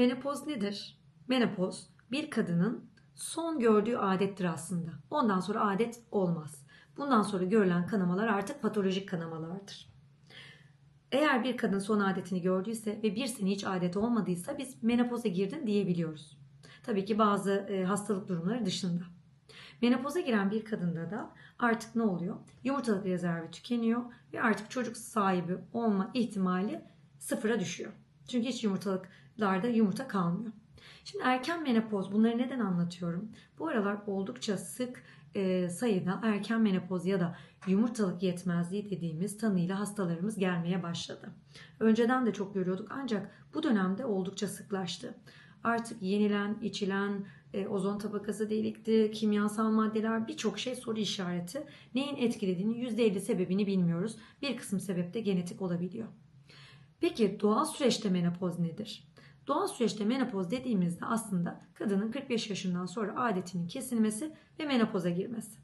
Menopoz nedir? Menopoz bir kadının son gördüğü adettir aslında. Ondan sonra adet olmaz. Bundan sonra görülen kanamalar artık patolojik kanamalardır. Eğer bir kadın son adetini gördüyse ve bir sene hiç adet olmadıysa biz menopoza girdin diyebiliyoruz. Tabii ki bazı e, hastalık durumları dışında. Menopoza giren bir kadında da artık ne oluyor? Yumurtalık rezervi tükeniyor ve artık çocuk sahibi olma ihtimali sıfıra düşüyor. Çünkü hiç yumurtalıklarda yumurta kalmıyor. Şimdi erken menopoz bunları neden anlatıyorum? Bu aralar oldukça sık e, sayıda erken menopoz ya da yumurtalık yetmezliği dediğimiz tanıyla hastalarımız gelmeye başladı. Önceden de çok görüyorduk ancak bu dönemde oldukça sıklaştı. Artık yenilen, içilen, e, ozon tabakası delikti, kimyasal maddeler birçok şey soru işareti. Neyin etkilediğini %50 sebebini bilmiyoruz. Bir kısım sebep de genetik olabiliyor. Peki doğal süreçte menopoz nedir? Doğal süreçte menopoz dediğimizde aslında kadının 45 yaşından sonra adetinin kesilmesi ve menopoza girmesi.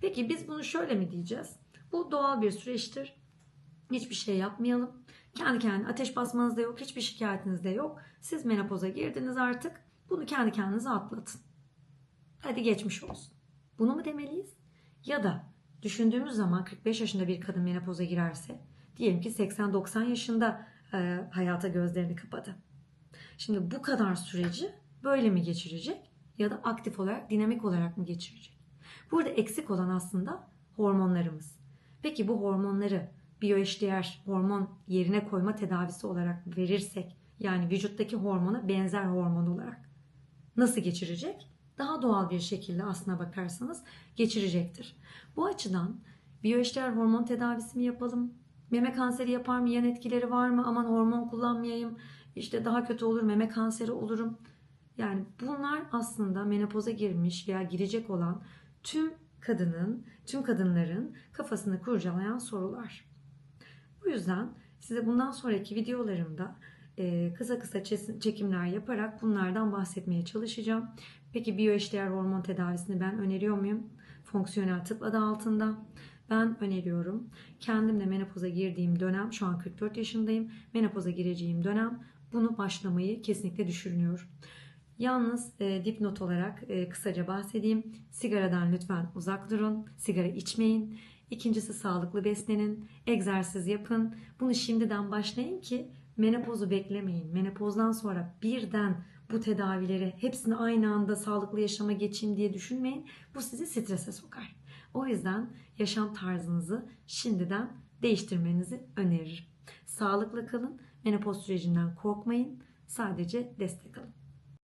Peki biz bunu şöyle mi diyeceğiz? Bu doğal bir süreçtir. Hiçbir şey yapmayalım. Kendi kendine ateş basmanız da yok, hiçbir şikayetiniz de yok. Siz menopoza girdiniz artık. Bunu kendi kendinize atlatın. Hadi geçmiş olsun. Bunu mu demeliyiz? Ya da düşündüğümüz zaman 45 yaşında bir kadın menopoza girerse diyelim ki 80-90 yaşında e, hayata gözlerini kapadı. Şimdi bu kadar süreci böyle mi geçirecek ya da aktif olarak, dinamik olarak mı geçirecek? Burada eksik olan aslında hormonlarımız. Peki bu hormonları biyoeşdeğer hormon yerine koyma tedavisi olarak verirsek yani vücuttaki hormona benzer hormon olarak nasıl geçirecek? Daha doğal bir şekilde aslına bakarsanız geçirecektir. Bu açıdan biyoeşdeğer hormon tedavisi mi yapalım? Meme kanseri yapar mı? Yan etkileri var mı? Aman hormon kullanmayayım. İşte daha kötü olur, meme kanseri olurum. Yani bunlar aslında menopoza girmiş veya girecek olan tüm kadının, tüm kadınların kafasını kurcalayan sorular. Bu yüzden size bundan sonraki videolarımda e, kısa kısa çekimler yaparak bunlardan bahsetmeye çalışacağım. Peki biyoeşdeğer hormon tedavisini ben öneriyor muyum? Fonksiyonel tıp adı altında. Ben öneriyorum. Kendim de menopoza girdiğim dönem, şu an 44 yaşındayım. Menopoza gireceğim dönem bunu başlamayı kesinlikle düşünüyorum. Yalnız e, dipnot olarak e, kısaca bahsedeyim. Sigaradan lütfen uzak durun. Sigara içmeyin. İkincisi sağlıklı beslenin. Egzersiz yapın. Bunu şimdiden başlayın ki menopozu beklemeyin. Menopozdan sonra birden bu tedavileri hepsini aynı anda sağlıklı yaşama geçeyim diye düşünmeyin. Bu sizi strese sokar. O yüzden yaşam tarzınızı şimdiden değiştirmenizi öneririm. Sağlıklı kalın. Menopoz sürecinden korkmayın. Sadece destek alın.